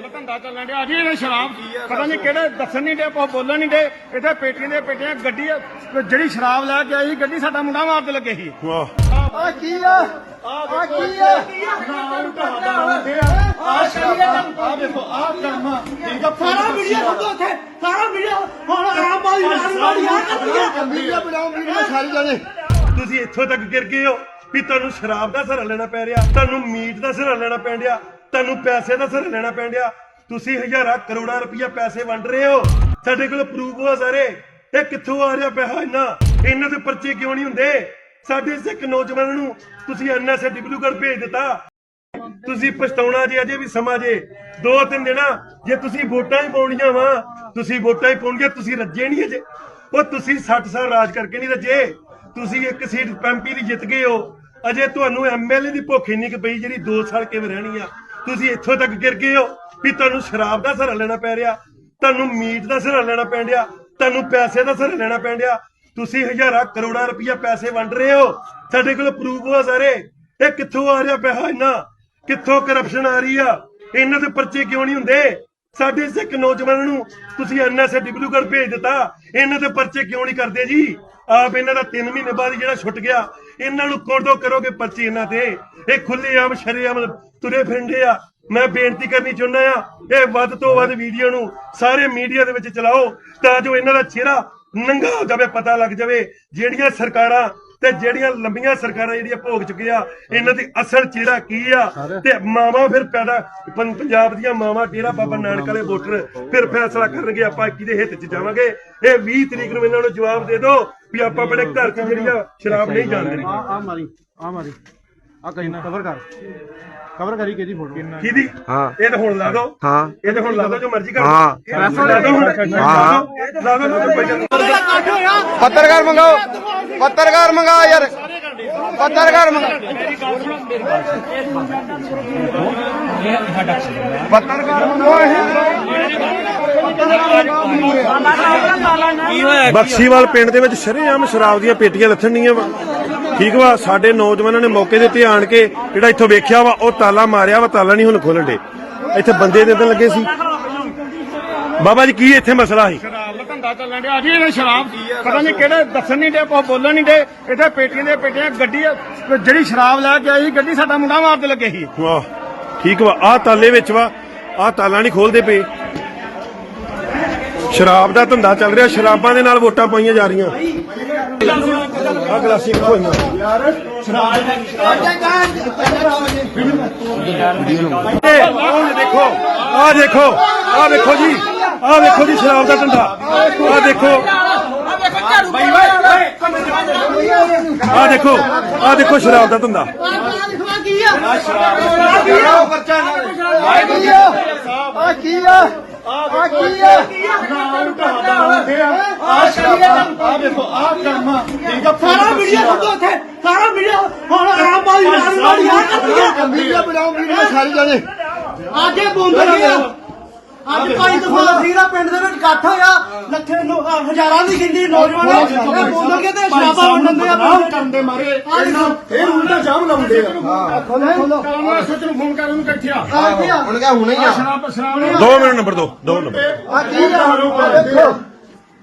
ਦਾ ਧੰਦਾ ਚੱਲਣ ਡਿਆ। ਜੀ ਇਹ ਸ਼ਰਾਬ ਪਤਾ ਨਹੀਂ ਕਿਹੜੇ ਦੱਸਣ ਨਹੀਂ ਡੇ ਬੋਲਣ ਨਹੀਂ ਡੇ ਇੱਥੇ ਪੇਟੀਆਂ ਦੇ ਪੇਟੀਆਂ ਗੱਡੀ ਆ, ਜਿਹੜੀ ਸ਼ਰਾਬ ਲੈ ਕੇ ਆਈ ਗੱਡੀ ਸਾਡਾ ਮੁੰਡਾ ਮਾਰਦੇ ਲੱਗੇ ਸੀ। ਵਾਹ। ਆ ਕੀ ਆ? ਆ ਕੀ ਆ? ਆ ਦੇਖੋ ਆ ਕਰਮਾ ਠੀਕ ਆ ਸਾਰਾ ਵੀਡੀਓ ਕੱਢੋ ਉੱਥੇ ਸਾਰਾ ਵੀਡੀਓ ਹੁਣ ਆਰਾਮ ਵਾਲੀ ਨਾਲ ਵਾਲੀ ਆ ਕਰਦੀ ਆ ਵੀਡੀਓ ਬਣਾਓ ਵੀਡੀਓ ਸਾਰੀ ਜਾਣੇ। ਤੁਸੀਂ ਇੱਥੋਂ ਤੱਕ ਗਿਰ ਗਏ ਹੋ ਵੀ ਤੁਹਾਨੂੰ ਸ਼ਰਾਬ ਦਾ ਸਹਾਰਾ ਲੈਣਾ ਪੈ ਰਿਹਾ ਤੁਹਾਨੂੰ ਮੀਟ ਦਾ ਸਹਾਰਾ ਲੈਣਾ ਪੈਣ ਡਿਆ। ਤੁਹਾਨੂੰ ਪੈਸੇ ਦਾ ਸਹਾਰਾ ਲੈਣਾ ਪੈਣ ਡਿਆ। ਤੁਸੀਂ ਹਜ਼ਾਰਾਂ ਕਰੋੜਾਂ ਰੁਪਈਆ ਪੈਸੇ ਵੰਡ ਰਹੇ ਹੋ। ਸਾਡੇ ਕੋਲ ਪ੍ਰੂਫ ਹੋ ਸਾਰੇ। ਇਹ ਕਿੱਥੋਂ ਆ ਰਿਹਾ ਪੈਸਾ ਇੰਨਾ? ਇਹਨਾਂ ਦੇ ਪਰਚੇ ਕਿਉਂ ਨਹੀਂ ਹੁੰਦੇ? ਸਾਡੇ ਸਿੱਖ ਨੌਜਵਾਨਾਂ ਨੂੰ ਤੁਸੀਂ ਐਨਐਸਏ ਡਿਬਲੂਗੜ ਭੇਜ ਦਿੱਤਾ। ਤੁਸੀਂ ਪਛਤਾਉਣਾ ਜੇ, ਅਜੇ ਵੀ ਸਮਾਂ ਜੇ। ਦੋ ਤਿੰਨ ਦਿਨਾਂ, ਜੇ ਤੁਸੀਂ ਵੋਟਾਂ ਹੀ ਪਾਉਣੀਆਂ ਵਾ, ਤੁਸੀਂ ਵੋਟਾਂ ਹੀ ਪਾਉਣਗੇ, ਤੁਸੀਂ ਰੱਜੇ ਨਹੀਂ ਅਜੇ। ਉਹ ਤੁਸੀਂ 60 ਸਾਲ ਰਾਜ ਕਰਕੇ ਨਹੀਂ ਰੱਜੇ। ਤੁਸੀਂ ਇੱਕ ਸੀਟ ਐਮਪੀ ਦੀ ਜਿੱਤ ਗਏ ਹੋ। ਅਜੇ ਤੁਹਾਨੂੰ ਐਮਐਲਏ ਦੀ ਭੁੱਖ ਇੰਨੀ ਕਿ ਪਈ ਜਿਹੜੀ 2 ਸਾਲ ਕਿਵੇਂ ਰਹਿਣੀ ਆ? ਤੁਸੀਂ ਇੱਥੋਂ ਤੱਕ ਗਿਰ ਗਏ ਹੋ ਵੀ ਤੁਹਾਨੂੰ ਸ਼ਰਾਬ ਦਾ ਸਹਾਰਾ ਲੈਣਾ ਪੈ ਰਿਹਾ, ਤੁਹਾਨੂੰ ਮੀਟ ਦਾ ਸਹਾਰਾ ਲੈਣਾ ਪੈਣ ਡਿਆ, ਤੁਹਾਨੂੰ ਪੈਸੇ ਦਾ ਸਹਾਰਾ ਲੈਣਾ ਪੈਣ ਡਿਆ। ਤੁਸੀਂ ਹਜ਼ਾਰਾਂ ਕਰੋੜਾਂ ਰੁਪਈਆ ਪੈਸੇ ਵੰਡ ਰਹੇ ਹੋ। ਸਾਡੇ ਕੋਲ ਪ੍ਰੂਫ ਹੋ ਸਾਰੇ। ਇਹ ਕਿੱਥੋਂ ਆ ਰਿਹਾ ਪੈਸਾ ਇੰਨਾ? ਕਿੱਥੋਂ ਕਰਪਸ਼ਨ ਆ ਰਹੀ ਆ? ਇਹਨਾਂ ਦੇ ਪਰਚੇ ਕਿਉਂ ਨਹੀਂ ਹੁੰਦੇ? ਸਾਡੇ ਸਿੱਖ ਨੌਜਵਾਨਾਂ ਨੂੰ ਤੁਸੀਂ ਐਨਐਸਏ ਡਿਬਲੂਗੜ ਭੇਜ ਦਿੱਤਾ। ਇਹਨਾਂ ਦੇ ਪਰਚੇ ਕਿਉਂ ਨਹੀਂ ਕਰਦੇ ਜੀ? ਆਪ ਇਹਨਾਂ ਦਾ 3 ਮਹੀਨੇ ਬਾਅਦ ਜਿਹੜਾ ਛੁੱਟ ਗਿਆ, ਇਹਨਾਂ ਨੂੰ ਕੋਡੋ ਕਰੋਗੇ ਪਰਚੇ ਇਹਨਾਂ ਤੇ। ਇਹ ਖੁੱਲੇ ਆਮ ਸ਼ਰੇਆਮ ਤੁਰੇ ਫਿਰਦੇ ਆ। ਮੈਂ ਬੇਨਤੀ ਕਰਨੀ ਚਾਹੁੰਦਾ ਆ, ਇਹ ਵੱਧ ਤੋਂ ਵੱਧ ਵੀਡੀਓ ਨੂੰ ਸਾਰੇ ਮੀਡੀਆ ਦੇ ਵਿੱਚ ਚਲਾਓ, ਤਾਂ ਜੋ ਇਹਨਾਂ ਦਾ ਚਿਹਰਾ ਨੰਗਾ ਹੋ ਜਾਵੇ, ਪਤਾ ਲੱਗ ਜਾਵੇ। ਜਿਹੜੀਆਂ ਸਰਕਾਰਾਂ ਤੇ ਜਿਹੜੀਆਂ ਲੰਬੀਆਂ ਸਰਕਾਰਾਂ ਜਿਹੜੀਆਂ ਭੋਗ ਚੁੱਕੀਆਂ ਇਹਨਾਂ ਦੀ ਅਸਲ ਚਿਹਰਾ ਕੀ ਆ? ਤੇ ਮਾਵਾ ਫਿਰ ਪੈਦਾ ਪੰ- ਪੰਜਾਬ ਦੀਆਂ ਮਾਵਾ ਡੇਰਾ ਬਾਬਾ ਨਾਨਕ ਵਾਲੇ ਵੋਟਰ ਫਿਰ ਫੈਸਲਾ ਕਰਨਗੇ ਆਪਾਂ ਕਿਹਦੇ ਹਿੱਤ 'ਚ ਜਾਵਾਂਗੇ। ਇਹ 20 ਤਰੀਕ ਨੂੰ ਇਹਨਾਂ ਨੂੰ ਜਵਾਬ ਦੇ ਦਿਓ ਵੀ ਆਪਾਂ ਆਪਣੇ ਘਰ 'ਚ ਜਿਹੜੀ ਆ ਸ਼ਰਾਬ ਨਹੀਂ ਜਾਣ ਦੇਣੀ ਆ ਮਾਰੀ ਆ ਮਾਰੀ। ਆ ਕਰੀ ਕਵਰ ਕਰ। ਕਵਰ ਕਰੀ ਕਿਹਦੀ ਫੋਟੋ ਕਿਹਦੀ? ਹਾਂ। ਇਹ ਤਾਂ ਹੁਣ ਲਾ ਦਿਓ ਹਾਂ। ਇਹ ਤਾਂ ਹੁਣ ਲਾ ਦਿਓ ਜੋ ਮਰਜ਼ੀ ਕਰ। ਹਾਂ। ਪੈਸਾ ਲਾ ਦਿਓ ਹੁਣ। ਲਾ ਦਿਓ ਲਾ ਦਿਓ ਕੋਈ ਗੱਲ ਨਹੀਂ। ਪੱਤਰਕਾਰ ਮੰਗਾਓ। ਪੱਤਰਕਾਰ ਮੰਗਾ ਯਾਰ। ਪੱਤਰਕਾਰ ਮੰਗਾ। ਪੱਤਰਕਾਰ ਬਖਸ਼ੀਵਾਲ ਪਿੰਡ ਦੇ ਵਿੱਚ ਸ਼ਰੇਆਮ ਸ਼ਰਾਬ ਦੀਆਂ ਪੇਟੀਆਂ ਲੱਥਣੀਆਂ ਵਾ। ਠੀਕ ਵਾ ਸਾਡੇ ਨੌਜਵਾਨਾਂ ਨੇ ਮੌਕੇ ਦੇ ਉੱਤੇ ਆਣ ਕੇ ਜਿਹੜਾ ਇੱਥੋਂ ਵੇਖਿਆ ਵਾ ਉਹ ਤਾਲਾ ਮਾਰਿਆ ਵਾ ਤਾਲਾ ਨਹੀਂ ਹੁਣ ਖੋਲਣ ਦੇ ਇੱਥੇ ਬੰਦੇ ਦੇ ਅੰਦਰ ਲੱਗੇ ਸੀ। ਬਾਬਾ ਜੀ ਕੀ ਇੱਥੇ ਮਸਲਾ ਸੀ? ਸ਼ਰਾਬ ਦਾ ਧੰਦਾ ਚੱਲਣ ਡਿਆ। ਜੀ ਇਹ ਸ਼ਰਾਬ ਪਤਾ ਨਹੀਂ ਕਿਹੜੇ ਦੱਸਣ ਨਹੀਂ ਡੇ ਬੋਲਣ ਨਹੀਂ ਡੇ ਇੱਥੇ ਪੇਟੀਆਂ ਦੇ ਪੇਟੀਆਂ ਗੱਡੀ ਜਿਹੜੀ ਸ਼ਰਾਬ ਲੈ ਕੇ ਆਈ ਗੱਡੀ ਸਾਡਾ ਮੁੰਡਾ ਮਾਰਦੇ ਲੱਗੇ ਸੀ। ਵਾਹ ਠੀਕ ਵਾ। ਆਹ ਤਾਲੇ ਵਿੱਚ ਵਾ ਆਹ ਤਾਲਾ ਨਹੀਂ ਖੋਲਦੇ ਪਏ। ਸ਼ਰਾਬ ਦਾ ਧੰਦਾ ਚੱਲ ਰਿਹਾ, ਸ਼ਰਾਬਾਂ ਦੇ ਨਾਲ ਵੋਟਾਂ ਪਾਈਆਂ ਜਾ ਰਹੀਆਂ। ਆਹ ਗਲਾਸੀ ਕਿੱਥੋਂ ਆਈਆਂ? ਇਹ, ਆਹ ਦੇਖੋ ਆਹ ਦੇਖੋ ਆਹ ਦੇਖੋ ਜੀ, ਆਹ ਦੇਖੋ ਜੀ ਸ਼ਰਾਬ ਦਾ ਧੰਦਾ। ਆਹ ਦੇਖੋ। ਆਹ ਦੇਖੋ ਆਹ ਦੇਖੋ ਸ਼ਰਾਬ ਦਾ ਧੰਦਾ। ਆ? ਕੀ ਆ? ਆ ਕੀ ਆ? ਆ? ਦੇਖੋ ਆ ਕਰਮਾ ਠੀਕ ਆ ਸਾਰਾ ਉੱਥੇ ਸਾਰਾ ਵੀਡੀਓ ਹੁਣ ਆਰਾਮ ਵਾਲੀ ਨਾਲ ਵਾਲੀ ਆ। ਕਰਦੀ ਆ ਬਣਾਓ ਸਾਰੀ ਜਾਣੇ। ਅੱਜ ਭਾਈ ਤੂਫਾਨ ਸੀਰਾ ਪਿੰਡ ਦੇ ਵਿੱਚ ਇਕੱਠ ਹੋਇਆ। ਲੱਖੇ ਨੂੰ ਅਹ ਹਜ਼ਾਰਾਂ ਦੀ ਗਿਣਤੀ ਨੌਜਵਾਨ ਇਹ ਬੋਂਦ ਕੇ ਤੇ ਸ਼ਰਾਬਾਂ ਵੰਡਣ ਦੇ ਆ ਕਰਨ ਦੇ ਮਾਰੇ। ਇਹ ਉਲਟਾ ਜਾਮ ਲਾਉਂਦੇ ਆ। ਖੋਲੋ ਖੋਲੋ ਕਾਲਮਾ ਸੱਚ ਨੂੰ ਫੋਨ ਕਰ ਉਹਨੂੰ ਕਿੱਥੇ ਆ ਹੁਣ ਕਿਹਾ ਹੁਣੇ ਹੀ ਆ। ਸ਼ਰਾਬ ਸ਼ਰਾਬ ਨੇ ਦੋ ਮਿੰਟ ਨੰਬਰ ਦੋ ਦੋ ਨੰਬਰ। ਆ ਕੀ ਆ? ਦੇਖੋ।